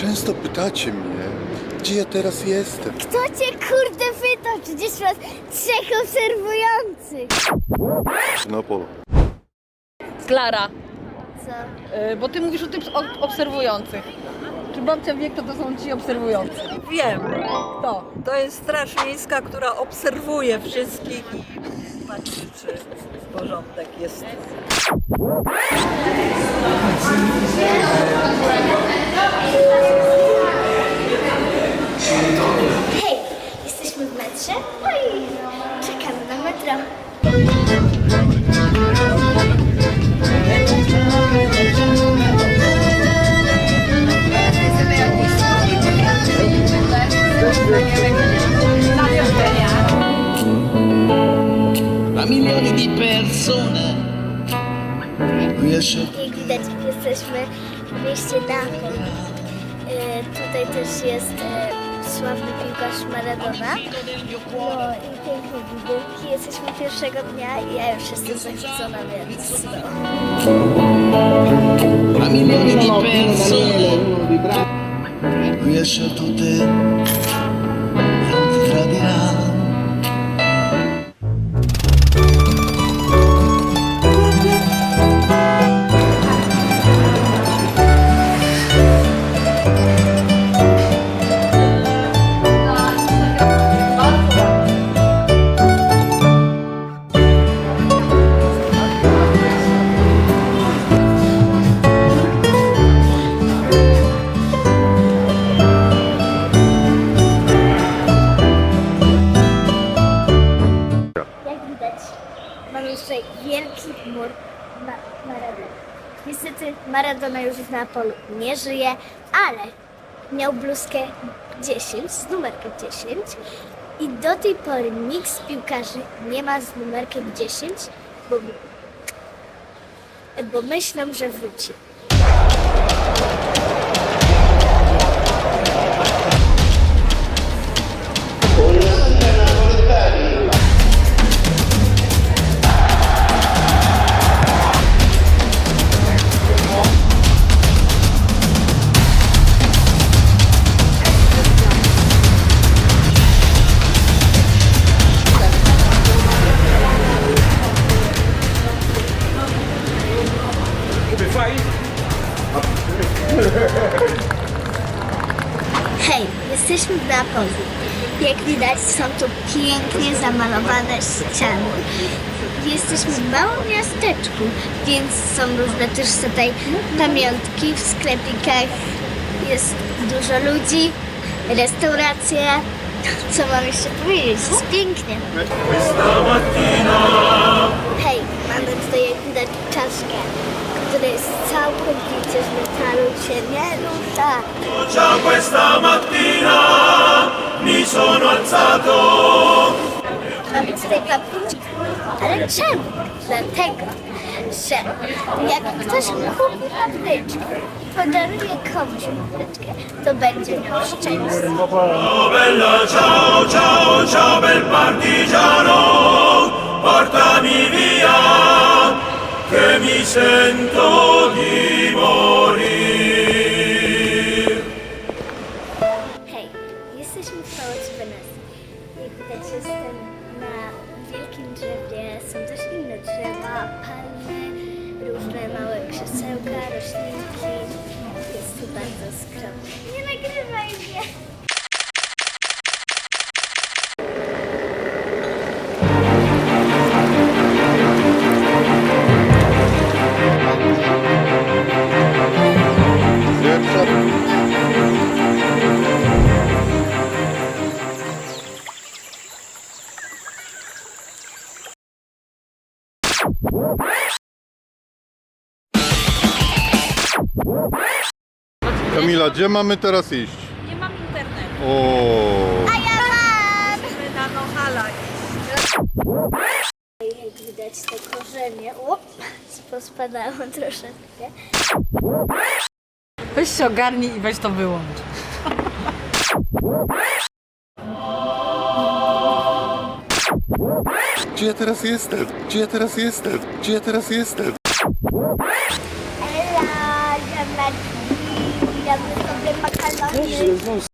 Często pytacie mnie, gdzie ja teraz jestem. Kto cię kurde pyta? Przecież masz trzech obserwujących. Na polu. Klara, Co? y, bo ty mówisz o o- obserwujących. Czy babcia wie, kto to są ci obserwujący? Wiem, Kto? to jest Straż Miejska, która obserwuje wszystkich i patrzy, czy porządek jest. A milioni di persone. Riesce Jak widać, jesteśmy w mieście Neapol. E, tutaj też jest e, sławny piłkarz Maradona. No i. Jesteśmy pierwszego dnia i ja już jestem zachwycona, więc no. a milioni di persone. Riesce a tutte, non tutaj wielki mur Ma- Maradona. Niestety Maradona już w Neapolu nie żyje, ale miał bluzkę 10 z numerkiem 10 i do tej pory nikt z piłkarzy nie ma z numerkiem 10, bo, bo myślą, że wróci. Hej, jesteśmy w Neapolu. Jak widać, są tu pięknie zamalowane ściany. Jesteśmy w małym miasteczku, więc są różne też tutaj pamiątki w sklepikach. Jest dużo ludzi, restauracje. Co mam jeszcze powiedzieć? Jest pięknie. Hej, mamy tutaj jak widać czaszkę, która jest całkowicie z metalu, się nie rusza. Già questa mattina mi sono alzato Mamy tutaj papuczki. Ale czemu? Dlatego, że jak ktoś kupi papryczkę podaruje komuś papryczkę, to będzie miał szczęście. Oh bella ciao ciao ciao bel partigiano portami via sento di morir Hej, jesteśmy w pałacu Wenecji. Jak widać jestem na wielkim drzewie, są też inne drzewa, palmy, różne małe krzesełka, roślinki. Jest tu bardzo skromnie. Nie nagrywaj mnie! Kamila, gdzie mamy teraz iść? Nie mam internetu. O, A ja mam! Musimy na Nohala iść. Jak widać te korzenie, op, pospadało troszeczkę. Weź się ogarnij i weź to wyłącz. gdzie ja teraz jestem? Gdzie ja teraz jestem? Gdzie ja teraz jestem? 其实